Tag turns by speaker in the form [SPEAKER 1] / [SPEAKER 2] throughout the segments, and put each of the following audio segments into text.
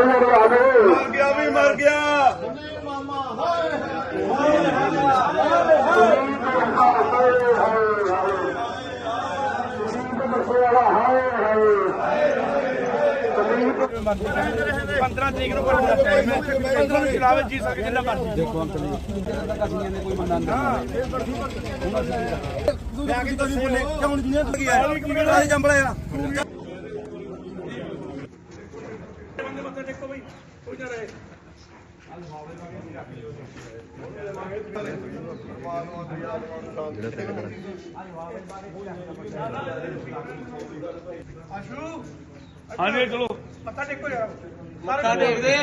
[SPEAKER 1] ਮਰ ਗਿਆ ਵੀ ਮਰ ਗਿਆ। ਪੰਦਰਾਂ ਤਰੀਕ ਨੂੰ ਭਰਨਾ ਟਾਈਮ ਹੈ। 15 ਨੂੰ ਚਲਾਵੇ ਜੀ ਸਕੇ ਜਿੰਨਾ ਮਰਜ਼ੀ। ਦੇਖੋ ਅੰਕਲ ਜੀ ਕੋਈ ਮੰਨਦਾ ਮੈਂ ਕਿ ਤੁਸੀਂ ਬੋਲੇ ਕਿਉਂ ਨਹੀਂ ਗਿਆ ਜੰਬਲਾ ਮੱਥਾ ਟੇਕੋ ਕੋਈ ਨਾ ਰਹੇ ਆਸ਼ੂ ਹਾਂਜੀ ਚਲੋ ਮੱਥਾ ਟੇਕੋ ਯਾਰ ਮੱਥਾ ਟੇਕਦੇ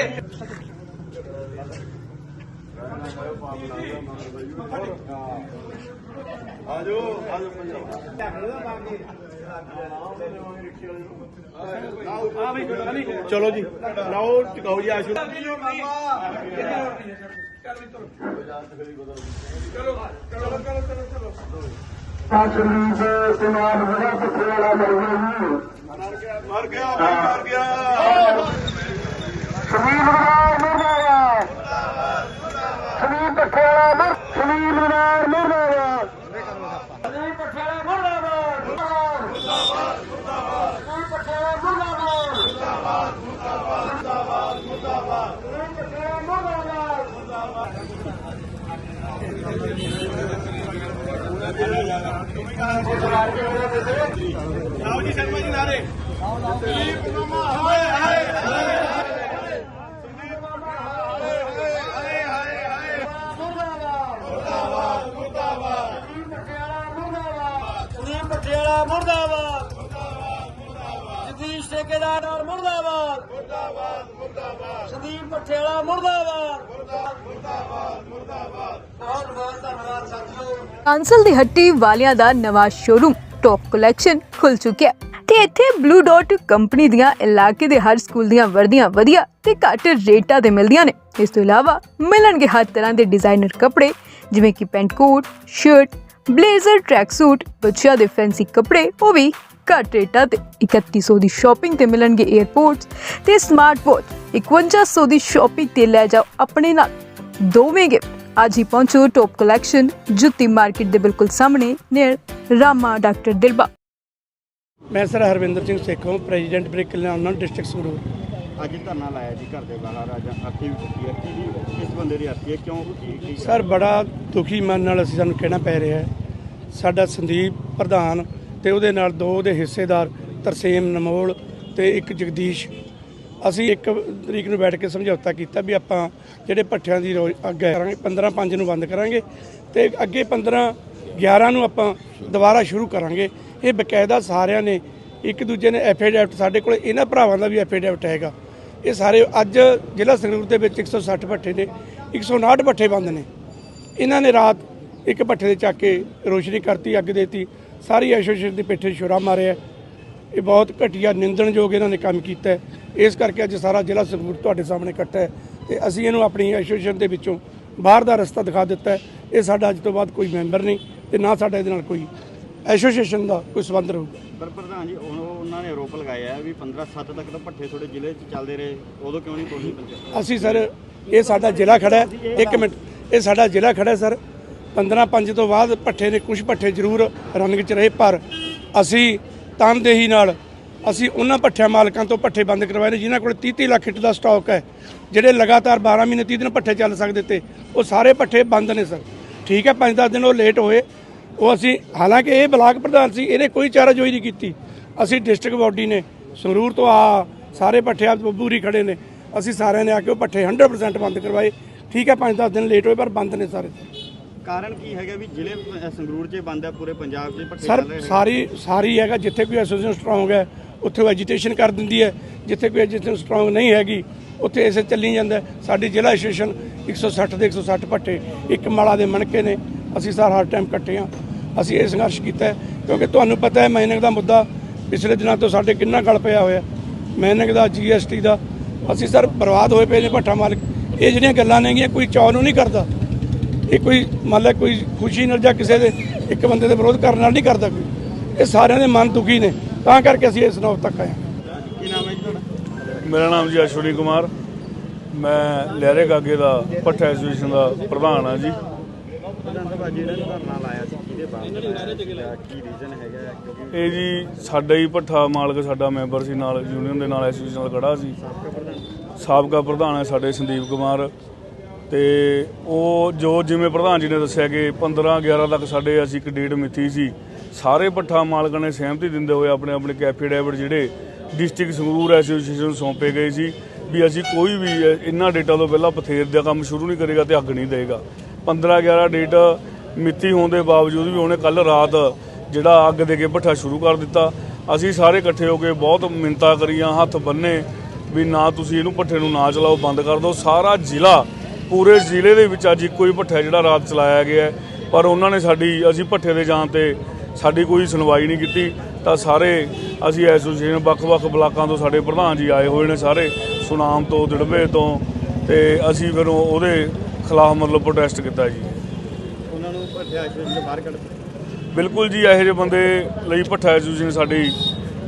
[SPEAKER 1] ਆਜੋ। ਆਜੋ ਵੀ ਚਲੋ ਜੀ, ਲਾਓ, ਟਿਕਾਓ ਜੀ, ਆਸ਼ੂ ਚਲੋ ਚਲੋ ਚਲੋ ਚਲੋ ਚਲੋ ਮਰ ਗਿਆ ਭਾਈ ਮਰ ਗਿਆ। ਆਓ ਜੀ ਸ਼ਰਮਾ ਜੀ ਨਾਰੇ ਸੰਦੀਪ ਮਾਮਾ ਹਾਏ ਹਾਏ ਹਾਏ ਸੰਦੀਪ ਮਾਮਾ ਹਾਏ ਹਾਏ ਹਾਏ ਹਾਏ ਮੁਰਦਾਬਾਦ ਮੁਰਦਾਬਾਦ
[SPEAKER 2] ਸੁਨੀਲ ਪਟਿਆਲਾ ਮੁਰਦਾਬਾਦ ਜਗਦੀਸ਼ ਠੇਕੇਦਾਰ ਮੁਰਦਾਬਾਦ
[SPEAKER 1] ਮੁਰਦਾਬਾਦ ਮੁਰਦਾਬਾਦ
[SPEAKER 2] ਸੰਦੀਪ ਪਟਿਆਲਾ ਮੁਰਦਾਬਾਦ
[SPEAKER 1] ਮੁਰਦਾਬਾਦ ਮੁਰਦਾਬਾਦ
[SPEAKER 2] ਬਹੁਤ ਬਹੁਤ ਧੰਨਵਾਦ ਸਾਥੀਓ
[SPEAKER 3] ਕਾਂਸਲ ਦੀ ਹੱਟੀ ਵਾਲਿਆਂ ਦਾ ਨਵਾਂ ਸ਼ੋਰੂਮ ਟੌਪ ਕਲੈਕਸ਼ਨ ਖੁੱਲ ਚੁੱਕਿਆ ਤੇ ਇੱਥੇ ਬਲੂ ਡਾਟ ਕੰਪਨੀ ਦੀਆਂ ਇਲਾਕੇ ਦੇ ਹਰ ਸਕੂਲ ਦੀਆਂ ਵਰਦੀਆਂ ਵਧੀਆ ਤੇ ਘੱਟ ਰੇਟਾਂ ਤੇ ਮਿਲਦੀਆਂ ਨੇ। ਇਸ ਤੋਂ ਇਲਾਵਾ ਮਿਲਣਗੇ ਹਰ ਤਰ੍ਹਾਂ ਦੇ ਡਿਜ਼ਾਈਨਰ ਕੱਪੜੇ, ਜਿਵੇਂ ਕਿ pant coat shirt blazer track suit ਬੱਚਿਆਂ ਦੇ ਫੈਂਸੀ ਕੱਪੜੇ, ਉਹ ਵੀ ਘੱਟ ਰੇਟਾਂ ਤੇ। 3100 ਦੀ ਸ਼ਾਪਿੰਗ ਤੇ ਮਿਲਣਗੇ 에ਅਰਪੋਰਟਸ ਤੇ ਸਮਾਰਟ ਵਾਚ 5100 ਦੀ ਸ਼ਾਪਿੰਗ ਤੇ ਲੈ ਜਾਓ ਆਪਣੇ ਨਾਲ। ਦੋਵੇਂ ਗਿਫਟ ਅੱਜ ਹੀ ਪਹੁੰਚੋ ਟੌਪ ਕਲੈਕਸ਼ਨ ਜੁੱਤੀ ਮਾਰਕੀਟ ਦੇ ਬਿਲਕੁਲ ਸਾਹਮਣੇ ਨੀਅਰ ਰਾਮਾ ਡਾਕਟਰ ਦਿਲਬਾ।
[SPEAKER 4] ਮੈਂ ਸਰ ਹਰਵਿੰਦਰ ਸਿੰਘ ਸੇਖੋਂ ਪ੍ਰੈਜ਼ੀਡੈਂਟ ਬ੍ਰੇਕ ਕਲਿਆਣ ਡਿਸਟ੍ਰਿਕਟ ਸੰਗਰੂਰ
[SPEAKER 5] ਅੱਜ ਧਰਨਾ ਲਾਇਆ ਜੀ ਘਰ ਦੇ ਬਾਹਰ ਅੱਜ ਅਰਥੀ ਵੀ ਚੁੱਕੀ ਹੈ। ਕੀ ਇਸ ਬੰਦੇ ਦੀ ਅਰਥੀ ਹੈ ਕਿਉਂ
[SPEAKER 4] ਸਰ ਬੜਾ ਦੁਖੀ ਮਨ ਨਾਲ ਅਸੀਂ ਸਾਨੂੰ ਕਹਿਣਾ ਪੈ ਰਿਹਾ ਹੈ। ਸਾਡਾ ਸੰਦੀਪ ਪ੍ਰਧਾਨ ਤੇ ਉਹਦੇ ਨਾਲ ਦੋ ਉਹਦੇ ਹਿੱਸੇਦਾਰ ਤਰਸੇਮ ਨਮੋਲ ਤੇ ਇੱਕ ਜਗਦੀਸ਼ ਅਸੀਂ ਇੱਕ ਤਰੀਕ ਨੂੰ ਬੈਠ ਕੇ ਸਮਝੌਤਾ ਕੀਤਾ ਵੀ ਆਪਾਂ ਜਿਹੜੇ ਪੱਠਿਆਂ ਦੀ ਰੋਜ਼ ਅੱਗੇ ਕਰਾਂਗੇ 15 5 ਨੂੰ ਬੰਦ ਕਰਾਂਗੇ ਤੇ ਅੱਗੇ 15 11 ਨੂੰ ਆਪਾਂ ਦੁਬਾਰਾ ਸ਼ੁਰੂ ਕਰਾਂਗੇ। ਇਹ ਬਕਾਇਦਾ ਸਾਰਿਆਂ ਨੇ, ਇੱਕ ਦੂਜੇ ਨੇ ਐਫੀਡੈਵਿਟ ਸਾਡੇ ਕੋਲ, ਇਹਨਾਂ ਭਰਾਵਾਂ ਦਾ ਵੀ ਐਫੀਡੈਵਿਟ ਹੈਗਾ। ਇਹ ਸਾਰੇ ਅੱਜ ਜ਼ਿਲ੍ਹਾ ਸੰਗਰੂਰ ਦੇ ਵਿੱਚ 160 ਭੱਠੇ ਨੇ 159 ਭੱਠੇ ਬੰਦ ਨੇ। ਇਹਨਾਂ ਨੇ ਰਾਤ ਇੱਕ ਭੱਠੇ ਦੇ ਚੱਕ ਕੇ ਰੋਸ਼ਨੀ ਕਰਤੀ, ਅੱਗ ਦੇਤੀ। ਸਾਰੀ ਐਸੋਸੀਏਸ਼ਨ ਦੇ ਪਿੱਠੇ ਛੁਰਾ ਮਾਰਿਆ। ਇਹ ਬਹੁਤ ਘਟੀਆ ਨਿੰਦਣਯੋਗ ਇਹਨਾਂ ਨੇ ਕੰਮ ਕੀਤਾ ਹੈ। ਇਸ ਕਰਕੇ ਅੱਜ ਸਾਰਾ ਜ਼ਿਲ੍ਹਾ ਸੰਗਰੂਰ ਤੁਹਾਡੇ ਸਾਹਮਣੇ ਇਕੱਠਾ ਹੈ ਤੇ ਅਸੀਂ ਇਹਨੂੰ ਆਪਣੀ ਐਸੋਸੀਏਸ਼ਨ ਦੇ ਵਿੱਚੋਂ ਬਾਹਰ ਦਾ ਰਸਤਾ ਦਿਖਾ ਦਿੱਤਾ ਹੈ। ਇਹ ਸਾਡਾ ਅੱਜ ਤੋਂ ਬਾਅਦ ਕੋਈ ਮੈਂਬਰ ਨਹੀਂ ਤੇ ਨਾ ਸਾਡਾ ਇਹਦੇ ਨਾਲ ਕੋਈ ਐਸੋਸੀਏਸ਼ਨ ਦਾ ਕੋਈ ਸੰਬੰਧ ਰਹੂਗਾ।
[SPEAKER 5] ਪਰ ਪ੍ਰਧਾਨ ਜੀ ਉਹ- ਉਹਨਾਂ ਨੇ ਆਰੋਪ ਲਗਾਇਆ ਵੀ 15 7 ਤੱਕ ਤਾਂ ਭੱਠੇ ਤੁਹਾਡੇ ਜ਼ਿਲ੍ਹੇ 'ਚ ਚੱਲਦੇ ਰਹੇ ਉਦੋਂ ਕਿਉਂ ਨਹੀਂ ਪਹੁੰਚੀ ਪੰਚਾਇਤ?
[SPEAKER 4] ਅਸੀਂ ਸਰ ਇਹ ਸਾਡਾ ਜ਼ਿਲ੍ਹਾ ਖੜਾ ਹੈ। ਇੱਕ ਮਿੰਟ ਇਹ ਸਾਡਾ ਜ਼ਿਲ੍ਹਾ ਖੜਾ ਹੈ ਸਰ। 15 ਪੰਜ ਤੋਂ ਬਾਅਦ ਪੱਠੇ ਨੇ ਕੁਝ ਪੱਠੇ ਜ਼ਰੂਰ ਰਨਿੰਗ 'ਚ ਰਹੇ ਪਰ ਅਸੀਂ ਤਨਦੇਹੀ ਨਾਲ ਅਸੀਂ ਉਹਨਾਂ ਪੱਠਿਆਂ ਮਾਲਕਾਂ ਤੋਂ ਪੱਠੇ ਬੰਦ ਕਰਵਾਏ ਨੇ, ਜਿਨ੍ਹਾਂ ਕੋਲ 30 30 ਲੱਖ ਹਿੱਟ ਦਾ ਸਟਾਕ ਹੈ। ਜਿਹੜੇ ਲਗਾਤਾਰ 12 ਮਹੀਨੇ 30 ਦਿਨ ਪੱਠੇ ਚੱਲ ਸਕਦੇ ਤੇ ਉਹ ਸਾਰੇ ਪੱਠੇ ਬੰਦ ਨੇ ਸਰ। ਠੀਕ ਹੈ 5-10 ਦਿਨ ਉਹ ਲੇਟ ਹੋਏ। ਉਹ ਅਸੀਂ, ਹਾਲਾਂਕਿ ਇਹ ਬਲਾਕ ਪ੍ਰਧਾਨ ਸੀ, ਇਹਨੇ ਕੋਈ ਚਾਰਾਜੋਈ ਨਹੀਂ ਕੀਤੀ। ਅਸੀਂ ਡਿਸਟ੍ਰਿਕਟ ਬਾਡੀ ਨੇ, ਸੰਗਰੂਰ ਤੋਂ ਆ, ਸਾਰੇ ਪੱਠੇ ਆ ਬੂਰੀ ਖੜੇ ਨੇ। ਅਸੀਂ ਸਾਰਿਆਂ ਨੇ ਆ ਕੇ ਉਹ ਪੱਠੇ 100% ਬੰਦ ਕਰਵਾਏ। ਠੀਕ ਹੈ 5-10 ਦਿਨ ਲੇਟ ਹੋਏ, ਪਰ ਬੰਦ ਨੇ ਸਾਰੇ।
[SPEAKER 5] ਕਾਰਨ ਕੀ ਹੈਗਾ ਵੀ ਜ਼ਿਲ੍ਹੇ ਸੰਗਰੂਰ 'ਚ ਬੰਦ ਹੈ ਪੂਰੇ ਪੰਜਾਬ 'ਚ ਭੱਠੇ
[SPEAKER 4] ਸਰ
[SPEAKER 5] ਚੱਲ ਰਹੇ ਨੇ
[SPEAKER 4] ਸਾਰੀ ਸਾਰੀ ਹੈਗਾ ਜਿੱਥੇ ਕੋਈ ਐਸੋਸੀਏਸ਼ਨ ਸਟਰੋਂਗ ਹੈ ਉੱਥੇ ਉਹ ਐਜੀਟੇਸ਼ਨ ਕਰ ਦਿੰਦੀ ਹੈ ਜਿੱਥੇ ਕੋਈ ਐਜੀਟੇਸ਼ਨ ਸਟਰੋਂਗ ਨਹੀਂ ਹੈਗੀ ਉੱਥੇ ਐਸੇ ਚੱਲੀ ਜਾਂਦਾ ਹੈ। ਸਾਡੀ ਜ਼ਿਲ੍ਹਾ ਐਸੋਸੀਏਸ਼ਨ 160 ਦੇ 160 ਪੱਟੇ ਇੱਕ ਮਾਲਾ ਦੇ ਮਣਕੇ ਨੇ ਅਸੀਂ ਸਾਰ ਹਰ ਟਾਈਮ ਇਕੱਠੇ ਹਾਂ। ਅਸੀਂ ਇਹ ਸੰਘਰਸ਼ ਕੀਤਾ ਹੈ ਕਿਉਂਕਿ ਤੁਹਾਨੂੰ ਪਤਾ ਹੈ ਮਾਈਨਿੰਗ ਦਾ ਮੁੱਦਾ ਪਿਛਲੇ ਦਿਨਾਂ ਤੋਂ ਸਾਡੇ ਕਿੰਨਾ ਗਲ ਪਿਆ ਹੋਇਆ ਮਾਈਨਿੰਗ ਦਾ ਜੀਐਸਟੀ ਦਾ ਅਸੀਂ ਸਰ ਬਰਬਾਦ ਹੋਏ ਪਏ ਨੇ ਭੱਠਾ ਮਾਲਕ। ਇਹ ਜਿਹੜੀਆਂ ਗੱਲਾਂ ਨੇਗੀਆਂ ਕੋਈ ਚਾਅ ਨੂੰ ਨਹੀਂ ਕਰਦਾ। ਇਹ ਕੋਈ ਮੰਨ ਲੈ ਕੋਈ ਖੁਸ਼ੀ ਨਾਲ ਜਾਂ ਕਿਸੇ ਦੇ ਇੱਕ ਬੰਦੇ ਦੇ ਵਿਰੋਧ ਕਰਨ ਨਾਲ ਨਹੀਂ ਕਰਦਾ ਕੋਈ। ਇਹ ਸਾਰਿਆਂ ਦੇ ਮਨ ਦੁਖੀ ਨੇ। ਤਾਂ ਕਰਕੇ ਅਸੀਂ ਇਸ ਨੌਬਤ ਤੱਕ ਆਏ
[SPEAKER 5] ਕੀ ਨਾਮ ਹੈ ਤੁਹਾਡਾ?
[SPEAKER 6] ਮੇਰਾ ਨਾਮ ਜੀ ਅਸ਼ਵਨੀ ਕੁਮਾਰ। ਮੈਂ ਲਹਿਰੇ ਗਾਗੇ ਦਾ ਭੱਠਾ ਐਸੋਸੀਏਸ਼ਨ ਦਾ ਪ੍ਰਧਾਨ ਹਾਂ ਜੀ।
[SPEAKER 5] ਪ੍ਰਧਾਨ ਸਾਹਿਬ ਅੱਜ ਇਹਨਾਂ ਨੇ ਧਰਨਾ ਲਾਇਆ ਸੀ ਕਿਹਦੇ ਬਾਅਦ ਕੀ ਰੀਜ਼ਨ ਹੈਗਾ ਹੈ? ਕਿਉਂਕਿ
[SPEAKER 6] ਇਹ ਜੀ ਸਾਡਾ ਹੀ ਭੱਠਾ ਮਾਲਕ ਸਾਡਾ ਮੈਂਬਰ ਸੀ ਨਾਲ ਯੂਨੀਅਨ ਦੇ ਨਾਲ ਐਸੋਸੀਏਸ਼ਨ ਨਾਲ ਖੜਾ ਸੀ। ਸਾਬਕਾ ਪ੍ਰਧਾਨ ਹੈ ਸਾਡੇ ਸੰਦੀਪ ਕੁਮਾਰ। ਤੇ ਉਹ ਜੋ ਜਿਵੇਂ ਪ੍ਰਧਾਨ ਜੀ ਨੇ ਦੱਸਿਆ ਕਿ 15 11 ਤੱਕ ਸਾਡੇ ਅਸੀਂ ਇੱਕ ਡੇਟ ਮਿੱਥੀ ਸੀ, ਸਾਰੇ ਭੱਠਾ ਮਾਲਕਾਂ ਨੇ ਸਹਿਮਤੀ ਦਿੰਦੇ ਹੋਏ ਆਪਣੇ ਆਪਣੇ ਕੈਫੇ ਕੈਫੀਡੇਵਿਟ ਜਿਹੜੇ ਡਿਸਟ੍ਰਿਕਟ ਸੰਗਰੂਰ ਐਸੋਸੀਏਸ਼ਨ ਨੂੰ ਸੌਂਪੇ ਗਏ ਸੀ ਵੀ ਅਸੀਂ ਕੋਈ ਵੀ ਇਹਨਾਂ ਡੇਟਾਂ ਤੋਂ ਪਹਿਲਾਂ ਪਥੇਰ ਦਾ ਕੰਮ ਸ਼ੁਰੂ ਨਹੀਂ ਕਰੇਗਾ ਤੇ ਅੱਗ ਨਹੀਂ ਦੇਗਾ 15 11 ਡੇਟ ਮਿੱਥੀ ਹੋਣ ਦੇ ਬਾਵਜੂਦ ਵੀ ਉਹਨੇ ਕੱਲ ਰਾਤ ਜਿਹੜਾ ਅੱਗ ਦੇ ਕੇ ਭੱਠਾ ਸ਼ੁਰੂ ਕਰ ਦਿੱਤਾ। ਅਸੀਂ ਸਾਰੇ ਇਕੱਠੇ ਹੋ ਕੇ ਬਹੁਤ ਮਿੰਤਾ ਕਰੀਆਂ, ਹੱਥ ਬੰਨੇ ਵੀ ਨਾ ਤੁਸੀਂ ਇਹਨੂੰ ਭੱਠੇ ਨੂੰ ਨਾ ਚਲਾਓ, ਬੰਦ ਕਰ ਦਿਓ। ਸਾਰਾ ਜ਼ਿਲ੍ਹਾ ਪੂਰੇ ਜ਼ਿਲ੍ਹੇ ਦੇ ਵਿੱਚ ਅੱਜ ਇੱਕੋ ਹੀ ਭੱਠਾ ਜਿਹੜਾ ਰਾਤ ਚਲਾਇਆ ਗਿਆ। ਪਰ ਉਹਨਾਂ ਨੇ ਸਾਡੀ ਅਸੀਂ ਭੱਠੇ ਦੇ ਜਾਣ ਤੇ ਸਾਡੀ ਕੋਈ ਸੁਣਵਾਈ ਨਹੀਂ ਕੀਤੀ। ਤਾਂ ਸਾਰੇ ਅਸੀਂ ਐਸੋਸੀਏਸ਼ਨ ਵੱਖ-ਵੱਖ ਬਲਾਕਾਂ ਤੋਂ ਸਾਡੇ ਪ੍ਰਧਾਨ ਜੀ ਆਏ ਹੋਏ ਨੇ ਸਾਰੇ ਸੁਨਾਮ ਤੋਂ ਦਿੜਬੇ ਤੋਂ ਤੇ ਅਸੀਂ ਫਿਰ ਉਹ- ਉਹਦੇ ਖਿਲਾਫ ਮਤਲਬ ਪ੍ਰੋਟੈਸਟ ਕੀਤਾ ਜੀ।
[SPEAKER 5] ਉਹਨਾਂ ਨੂੰ ਭੱਠਿਆ ਐਸੋਸੀਏਸ਼ਨ ਬਾਹਰ ਕੱਢ
[SPEAKER 6] ਬਿਲਕੁਲ ਜੀ ਇਹੋ ਜਿਹੇ ਬੰਦੇ ਲਈ ਭੱਠਾ ਐਸੋਸੀਏਸ਼ਨ ਸਾਡੀ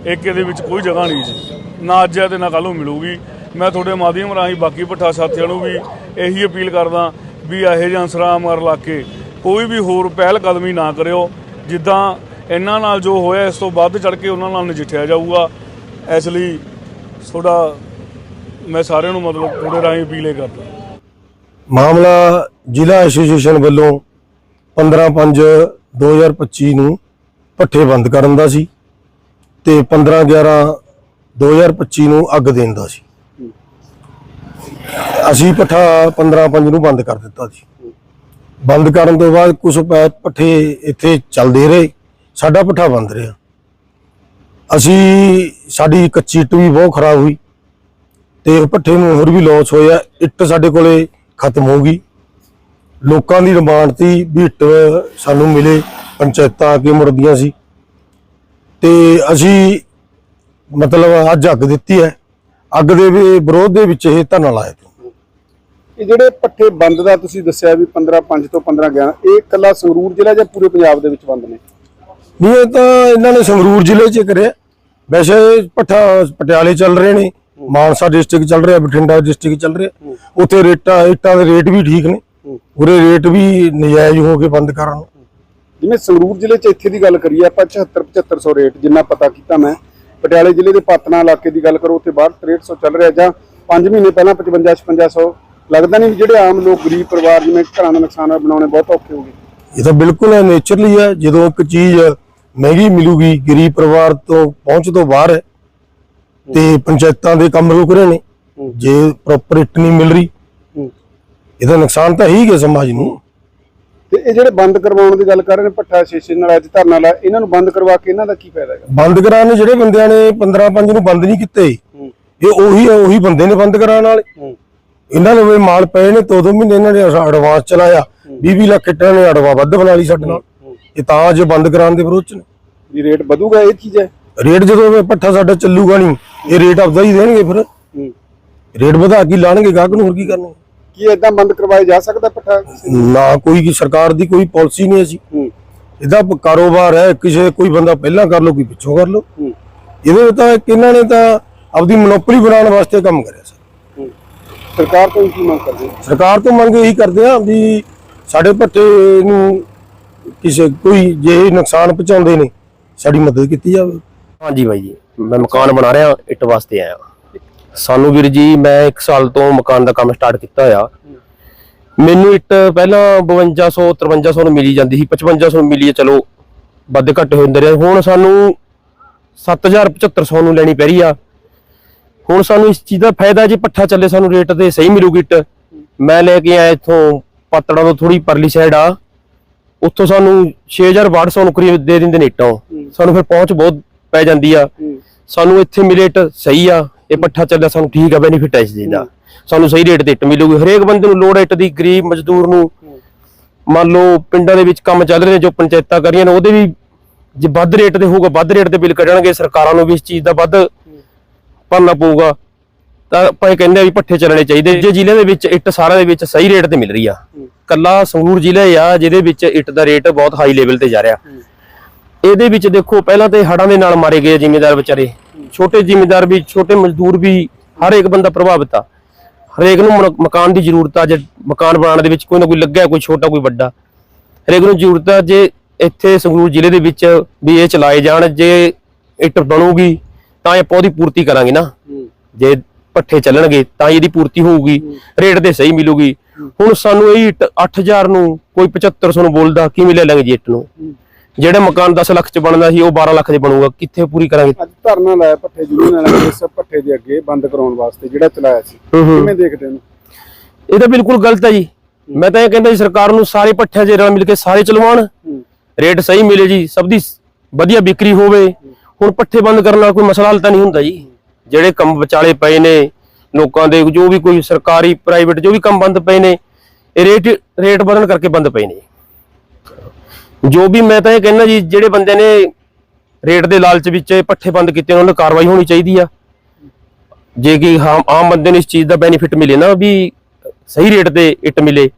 [SPEAKER 6] ਏਕੇ ਦੇ ਵਿੱਚ ਕੋਈ ਜਗ੍ਹਾ ਨਹੀਂ ਜੀ। ਨਾ ਅੱਜ ਹੈ ਤੇ ਨਾ ਕੱਲ੍ਹ ਨੂੰ ਮਿਲੂਗੀ। ਮੈਂ ਤੁਹਾਡੇ ਮਾਧਿਅਮ ਰਾਹੀਂ ਬਾਕੀ ਭੱਠਾ ਸਾਥੀਆਂ ਨੂੰ ਵੀ ਇਹੀ ਅਪੀਲ ਕਰਦਾ ਵੀ ਇਹੋ ਜਿਹਾ ਅੰਸਰਾਂ ਮਰ ਲਾ ਕੇ ਕੋਈ ਵੀ ਹੋਰ ਪਹਿਲ ਕਦਮੀ ਨਾ ਕਰਿਓ। ਜਿੱਦਾਂ ਇਹਨਾਂ ਨਾਲ ਜੋ ਹੋਇਆ, ਇਸ ਤੋਂ ਵੱਧ ਚੜ ਕੇ ਉਹਨਾਂ ਨਾਲ ਨਜਿੱਠਿਆ ਜਾਊਗਾ। ਇਸ ਲਈ ਤੁਹਾਡਾ ਮੈਂ ਸਾਰਿਆਂ ਨੂੰ ਮਤਲਬ ਤੁਹਾਡੇ ਰਾਹੀਂ ਅਪੀਲ ਇਹ ਕਰਦਾ।
[SPEAKER 7] ਮਾਮਲਾ ਜ਼ਿਲ੍ਹਾ ਐਸੋਸੀਏਸ਼ਨ ਵੱਲੋਂ 15/5/2025 ਨੂੰ ਪੱਠੇ ਬੰਦ ਕਰਨ ਦਾ ਸੀ ਤੇ 15/11/2025 ਨੂੰ ਅੱਗ ਦੇਣ ਦਾ ਸੀ। ਅਸੀਂ ਪੱਠਾ 15/5 ਨੂੰ ਬੰਦ ਕਰ ਦਿੱਤਾ ਸੀ ਬੰਦ ਕਰਨ ਤੋਂ ਬਾਅਦ ਕੁਝ ਪੱਠੇ ਇੱਥੇ ਚੱਲਦੇ ਰਹੇ। ਸਾਡਾ ਪੱਠਾ ਬੰਦ ਰਿਹਾ। ਅਸੀਂ, ਸਾਡੀ ਕੱਚੀ ਇੱਟ ਵੀ ਬਹੁਤ ਖਰਾਬ ਹੋਈ। ਤੇ ਉਹ ਭੱਠੇ ਨੂੰ ਹੋਰ ਵੀ ਲਾਸ ਹੋਇਆ। ਇੱਟ ਸਾਡੇ ਕੋਲੇ ਖਤਮ ਹੋ ਗਈ। ਲੋਕਾਂ ਦੀ ਡਿਮਾਂਡ ਸੀ ਵੀ ਇੱਟ ਸਾਨੂੰ ਮਿਲੇ। ਪੰਚਾਇਤਾਂ ਆ ਕੇ ਮੁੜਦੀਆਂ ਸੀ। ਤੇ ਅਸੀਂ ਮਤਲਬ ਅੱਜ ਹੱਕ ਦਿੱਤੀ ਹੈ। ਅੱਗ ਦੇ ਵੀ ਵਿਰੋਧ ਦੇ ਵਿੱਚ ਇਹ ਧਰਨਾ ਲਾਇਆ ਸੀ
[SPEAKER 1] ਇਹ ਜਿਹੜੇ ਪੱਠੇ ਬੰਦ ਦਾ ਤੁਸੀਂ ਦੱਸਿਆ ਵੀ 15 5 ਤੋਂ 15 11 ਇਹ ਇਕੱਲਾ ਸੰਗਰੂਰ ਜ਼ਿਲ੍ਹਾ ਜਾਂ ਪੂਰੇ ਪੰਜਾਬ ਦੇ ਵਿੱਚ ਬੰਦ ਨੇ?
[SPEAKER 7] ਨਹੀਂ ਇਹ ਤਾਂ ਇਹਨਾਂ ਨੇ ਸੰਗਰੂਰ ਜ਼ਿਲ੍ਹੇ 'ਚ ਕਰਿਆ। ਵੈਸੇ ਭੱਠਾ ਪਟਿਆਲੇ ਚੱਲ ਰਹੇ ਨੇ ਮਾਨਸਾ ਡਿਸਟ੍ਰਿਕਟ ਚੱਲ ਰਿਹਾ ਬਠਿੰਡਾ ਡਿਸਟ੍ਰਿਕਟ ਚੱਲ ਰਿਹਾ। ਉੱਥੇ ਰੇਟਾਂ ਇੱਟਾਂ ਦੇ ਰੇਟ ਵੀ ਠੀਕ ਨੇ। ਉਰੇ ਰੇਟ ਵੀ ਨਜਾਇਜ਼ ਹੋ ਕੇ ਬੰਦ ਕਰਨ
[SPEAKER 1] ਜਿਵੇਂ ਸੰਗਰੂਰ ਜ਼ਿਲ੍ਹੇ 'ਚ ਇੱਥੇ ਦੀ ਗੱਲ ਕਰੀਏ ਆਪਾਂ 74 7500 ਰੇਟ ਜਿੰਨਾ ਪਤਾ ਕੀਤਾ ਮੈਂ ਪਟਿਆਲੇ ਜ਼ਿਲ੍ਹੇ ਦੇ ਪਾਤਨਾ ਇਲਾਕੇ ਦੀ ਗੱਲ ਕਰੋ ਉੱਥੇ 62 6300 ਚੱਲ ਰਿਹਾ ਜਾਂ 5 ਮਹੀਨੇ ਪਹਿਲਾਂ 55 5600 ਲੱਗਦਾ ਨਹੀਂ ਜਿਹੜੇ ਆਮ ਲੋਕ ਗਰੀਬ ਪਰਿਵਾਰ ਜਿਵੇਂ ਘਰਾਂ ਦਾ ਨੁਕਸਾਨ ਬਣਾਉਣੇ ਬਹੁਤ ਔਖੇ ਹੋ ਗਏ।
[SPEAKER 7] ਇਹ ਤਾਂ ਬਿਲਕੁਲ ਨੇਚਰਲੀ ਹੈ। ਜਦੋਂ ਇੱਕ ਚੀਜ਼ ਮਹਿੰਗੀ ਮਿਲੂਗੀ ਗਰੀਬ ਪਰਿਵਾਰ ਤੋਂ ਪਹੁੰਚ ਤੋਂ ਬਾਹਰ ਹੈ ਤੇ ਪੰਚਾਇਤਾਂ ਦੇ ਕੰਮ ਰੁਕ ਰਹੇ ਨੇ। ਜੇ ਪ੍ਰੋਪਰ ਇੱਟ ਨਹੀਂ ਮਿਲ ਰਹੀ ਇਹਦਾ ਨੁਕਸਾਨ ਤਾਂ ਹੀ ਹੈ ਸਮਾਜ ਨੂੰ।
[SPEAKER 1] ਤੇ ਇਹ ਜਿਹੜੇ ਬੰਦ ਕਰਵਾਉਣ ਦੀ ਗੱਲ ਕਰ ਰਹੇ ਨੇ ਭੱਠਾ ਸ਼ੀਸ਼ੇ ਨਾਲ ਅੱਜ ਧਰਨਾ ਲਾ ਇਹਨਾਂ ਨੂੰ ਬੰਦ ਕਰਵਾ ਕੇ ਇਹਨਾਂ ਦਾ ਕੀ ਫਾਇਦਾ ਹੈਗਾ?
[SPEAKER 7] ਬੰਦ ਕਰਾਉਣ ਜਿਹੜੇ ਬੰਦਿਆਂ ਨੇ 15 5 ਨੂੰ ਬੰਦ ਨਹੀਂ ਕੀਤੇ ਇਹ ਉਹੀ ਉਹੀ ਬੰਦੇ ਨੇ ਬੰਦ ਕਰਾਉਣ ਵਾਲੇ। ਇਹਨਾਂ ਨੂੰ ਵੀ ਮਾਲ ਪਏ ਨੇ ਦੋ ਦੋ ਮਹੀਨੇ ਇਹਨਾਂ ਨੇ ਐਡਵਾਂਸ ਚਲਾਇਆ 20 20 ਲੱਖ ਇੱਟਾਂ ਨੇ ਅਡਵਾ ਵੱਧ ਬਣਾ ਲਈ ਸਾਡੇ ਨਾਲ। ਇਹ ਤਾਂ ਅੱਜ ਬੰਦ ਕਰਾਉਣ ਦੇ ਵਿਰੋਧ ਚ ਨੇ।
[SPEAKER 1] ਵੀ ਰੇਟ ਵਧੂਗਾ ਇਹ ਚੀਜ਼ ਹੈ?
[SPEAKER 7] ਰੇਟ ਜਦੋਂ ਪੱਠਾ ਸਾਡਾ ਚੱਲੂਗਾ ਨਹੀਂ ਇਹ ਰੇਟ ਆਪਦਾ ਹੀ ਦੇਣਗੇ ਫਿਰ। ਰੇਟ ਵਧਾ ਕੇ ਲਾਣਗੇ ਗਾਹਕ ਨੂੰ ਹੋਰ ਕੀ ਕਰਨਾ?
[SPEAKER 1] ਕੀ ਇਦਾਂ ਬੰਦ ਕਰਵਾਇਆ ਜਾ ਸਕਦਾ ਭੱਠਾ
[SPEAKER 7] ਨਾ? ਕੋਈ ਕੀ ਸਰਕਾਰ ਦੀ ਕੋਈ ਪਾਲਿਸੀ ਨਹੀਂ
[SPEAKER 1] ਹੂੰ
[SPEAKER 7] ਇਹਦਾ ਕਾਰੋਬਾਰ ਹੈ ਕਿਸੇ ਕੋਈ ਬੰਦਾ ਪਹਿਲਾਂ ਕਰ ਲਓ ਕੋਈ ਪਿੱਛੋਂ ਕਰ
[SPEAKER 1] ਹੂੰ।
[SPEAKER 7] ਇਹਦੇ ਵਿੱਚ ਤਾਂ ਇਹਨਾਂ ਨੇ ਤਾਂ ਆਪਦੀ ਮੋਨੋਪੋਲੀ ਬਣਾਉਣ ਵਾਸਤੇ ਕੰਮ ਕਰਿਆ ਸਰ।
[SPEAKER 1] ਹੂੰ। ਸਰਕਾਰ ਤੋਂ ਕੀ ਮੰਗ ਕਰਦੇ?
[SPEAKER 7] ਸਰਕਾਰ ਤੋਂ ਮੰਗ ਇਹੀ ਕਰਦੇ ਆ ਵੀ ਸਾਡੇ ਭੱਠੇ ਨੂੰ ਕਿਸੇ ਕੋਈ ਜੇ ਨੁਕਸਾਨ ਪਹੁੰਚਾਉਂਦੇ ਨੇ ਸਾਡੀ ਮਦਦ ਕੀਤੀ ਜਾਵੇ।
[SPEAKER 8] ਹਾਂਜੀ ਬਾਈ ਜੀ ਮੈਂ ਮਕਾਨ ਬਣਾ ਰਿਹਾ ਇੱਟ ਵਾਸਤੇ ਆਇਆ। ਸਾਨੂੰ ਵੀਰ ਜੀ ਮੈਂ 1 ਸਾਲ ਤੋਂ ਮਕਾਨ ਦਾ ਕੰਮ ਸਟਾਰਟ ਕੀਤਾ ਹੋਇਆ। ਮੈਨੂੰ ਇੱਟ ਪਹਿਲਾਂ 5200 5300 ਨੂੰ ਮਿਲੀ ਜਾਂਦੀ ਸੀ। 5500 ਨੂੰ ਮਿਲੀ ਚਲੋ ਵੱਧ ਘੱਟ ਹੁੰਦੇ ਰਹੇ। ਹੁਣ ਸਾਨੂੰ 7000 7500 ਨੂੰ ਲੈਣੀ ਪੈ ਰਹੀ ਆ। ਹੁਣ ਸਾਨੂੰ ਇਸ ਚੀਜ਼ ਦਾ ਫਾਇਦਾ ਜੇ ਪੱਠਾ ਚੱਲੇ ਸਾਨੂੰ ਰੇਟ ਤੇ ਸਹੀ ਮਿਲੂਗੀ ਇੱਟ। ਮੈਂ ਲੈ ਕੇ ਆਇਆ ਇੱਥੋਂ ਪਾਤੜਾਂ ਤੋਂ ਥੋੜੀ ਪਰਲੀ ਸਾਈਡ ਆ। ਉੱਥੋਂ ਸਾਨੂੰ 6800 ਨੂੰ ਕਰੀਬ ਦੇ ਦਿੰਦੇ ਨੇ ਇੱਟਾਂ। ਸਾਨੂੰ ਫਿਰ ਪਹੁੰਚ ਬਹੁਤ ਪੈ ਜਾਂਦੀ ਆ। ਸਾਨੂੰ ਇੱਥੇ ਮਿਲੇ ਇੱਟ ਸਹੀ ਆ। ਇਹ ਪੱਠਾ ਚੱਲਿਆ ਸਾਨੂੰ ਠੀਕ ਆ ਬੈਨੀਫਿਟ ਹੈ ਇਸ ਚੀਜ਼ ਦਾ। ਸਾਨੂੰ ਸਹੀ ਰੇਟ ਤੇ ਇੱਟ ਮਿਲੂਗੀ। ਹਰੇਕ ਬੰਦੇ ਨੂੰ ਲੋੜ ਇੱਟ ਦੀ ਗਰੀਬ ਮਜ਼ਦੂਰ ਨੂੰ। ਮੰਨ ਲਓ ਪਿੰਡਾਂ ਦੇ ਵਿੱਚ ਕੰਮ ਚੱਲ ਰਹੇ ਨੇ ਜੋ ਪੰਚਾਇਤਾਂ ਕਰ ਰਹੀਆਂ ਨੇ ਉਹਦੇ ਵੀ ਜੇ ਵੱਧ ਰੇਟ ਤੇ ਹੋਊਗਾ ਵੱਧ ਰੇਟ ਤੇ ਬਿੱਲ ਕੱਢਣਗੇ ਸਰਕਾਰਾਂ ਨੂੰ ਵੀ ਇਸ ਚੀਜ਼ ਦਾ ਵੱਧ ਭਰਨਾ ਪਊਗਾ। ਤਾਂ ਆਪਾਂ ਇਹ ਕਹਿੰਦੇ ਆ ਵੀ ਪੱਠੇ ਚੱਲਣੇ ਚਾਹੀਦੇ। ਜੇ ਜ਼ਿਲ੍ਹੇ ਦੇ ਵਿੱਚ ਇੱਟ ਸਾਰਿਆਂ ਦੇ ਵਿੱਚ ਸਹੀ ਰੇਟ ਤੇ ਮਿਲ ਰਹੀ ਆ। ਕੱਲਾ ਸੰਗਰੂਰ ਜ਼ਿਲ੍ਹਾ ਹੀ ਆ ਜਿਹਦੇ ਵਿੱਚ ਇੱਟ ਦਾ ਰੇਟ ਬਹੁਤ ਹਾਈ ਲੈਵਲ ਤੇ ਜਾ ਰਿਹਾ। ਇਹਦੇ ਵਿੱਚ ਦੇਖੋ ਪਹਿਲਾਂ ਤੇ ਹੜਾਂ ਦੇ ਨਾਲ ਮਾਰੇ ਗਏ ਜ਼ਿਮੀਂਦਾਰ ਵਿਚਾਰੇ। ਛੋਟੇ ਜ਼ਿਮੀਂਦਾਰ ਵੀ ਛੋਟੇ ਮਜ਼ਦੂਰ ਵੀ ਹਰ ਇੱਕ ਬੰਦਾ ਪ੍ਰਭਾਵਿਤ ਆ। ਹਰੇਕ ਨੂੰ ਮਕਾਨ ਦੀ ਜ਼ਰੂਰਤ ਆ ਜੇ ਮਕਾਨ ਬਣਾਉਣ ਦੇ ਵਿੱਚ ਕੋਈ ਨਾ ਕੋਈ ਲੱਗਿਆ ਕੋਈ ਛੋਟਾ ਕੋਈ ਵੱਡਾ। ਹਰੇਕ ਨੂੰ ਜ਼ਰੂਰਤ ਆ ਜੇ ਇੱਥੇ ਸੰਗਰੂਰ ਜ਼ਿਲ੍ਹੇ ਦੇ ਵਿੱਚ ਵੀ ਇਹ ਚਲਾਏ ਜਾਣ ਜੇ ਇੱਟ ਬਣੂਗੀ ਤਾਂ ਇਹ ਉਹਦੀ ਪੂਰਤੀ ਕਰਾਂਗੇ ਨਾ। ਜੇ ਪੱਠੇ ਚੱਲਣਗੇ ਤਾਂ ਇਹਦੀ ਪੂਰਤੀ ਹੋਊਗੀ ਰੇਟ ਤੇ ਸਹੀ ਮਿਲੂਗੀ। ਹੁਣ ਸਾਨੂੰ ਇਹ ਇੱਟ 8000 ਨੂੰ ਕੋਈ 7500 ਨੂੰ ਬੋਲਦਾ ਕਿਵੇਂ ਲੈ ਲਾਂਗੇ ਜੀ ਇੱਟ ਨੂੰ? ਜਿਹੜਾ ਮਕਾਨ 10 ਲੱਖ ਚ ਬਣਦਾ ਸੀ ਉਹ 12 ਲੱਖ ਚ ਬਣੂਗਾ। ਕਿੱਥੇ ਪੂਰੀ ਕਰਾਂਗੇ?
[SPEAKER 1] ਅੱਜ ਧਰਨਾ ਲਾਇਆ ਪੱਠੇ ਯੂਨੀਅਨ ਵਾਲਿਆਂ ਇਸ ਪੱਠੇ ਦੇ ਅੱਗੇ ਬੰਦ ਕਰਾਉਣ ਵਾਸਤੇ ਜਿਹੜਾ ਚਲਾਇਆ ਸੀ। ਕਿਵੇਂ ਦੇਖਦੇ ਨੇ
[SPEAKER 8] ਇਹ ਤਾਂ ਬਿਲਕੁਲ ਗਲਤ ਹੈ ਜੀ। ਮੈਂ ਤਾਂ ਇਹ ਕਹਿੰਦਾ ਜੀ ਸਰਕਾਰ ਨੂੰ ਸਾਰੇ ਪੱਠਿਆਂ 'ਚ ਰਲ ਮਿਲ ਕੇ ਸਾਰੇ ਚਲਵਾਉਣ। ਰੇਟ ਸਹੀ ਮਿਲੇ ਜੀ ਸਭ ਦੀ ਵਧੀਆ ਵਿਕਰੀ ਹੋਵੇ। ਹੁਣ ਪੱਠੇ ਬੰਦ ਕਰਨ ਨਾਲ ਕੋਈ ਮਸਲਾ ਹੱਲ ਤਾਂ ਨਹੀਂ ਹੁੰਦਾ ਜੀ। ਜਿਹੜੇ ਕੰਮ ਵਿਚਾਲੇ ਪਏ ਨੇ ਲੋਕਾਂ ਦੇ ਜੋ ਵੀ ਕੋਈ ਸਰਕਾਰੀ ਪ੍ਰਾਈਵੇਟ ਜੋ ਵੀ ਕੰਮ ਬੰਦ ਪਏ ਨੇ ਇਹ ਰੇਟ ਰੇਟ ਵਧਣ ਕਰਕੇ ਬੰਦ ਪਏ ਨੇ। ਜੋ ਵੀ ਮੈਂ ਤਾਂ ਇਹ ਕਹਿੰਦਾ ਜੀ, ਜਿਹੜੇ ਬੰਦੇ ਨੇ ਰੇਟ ਦੇ ਲਾਲਚ ਵਿੱਚ ਇਹ ਪੱਠੇ ਬੰਦ ਕੀਤੇ, ਉਹਨਾਂ ਨੂੰ ਕਾਰਵਾਈ ਹੋਣੀ ਚਾਹੀਦੀ ਆ। ਜੇ ਕਿ ਆਮ ਬੰਦੇ ਨੂੰ ਇਸ ਚੀਜ਼ ਦਾ ਬੈਨੀਫਿਟ ਮਿਲੇ ਨਾ ਵੀ ਸਹੀ ਰੇਟ ਤੇ ਇੱਟ ਮਿਲੇ।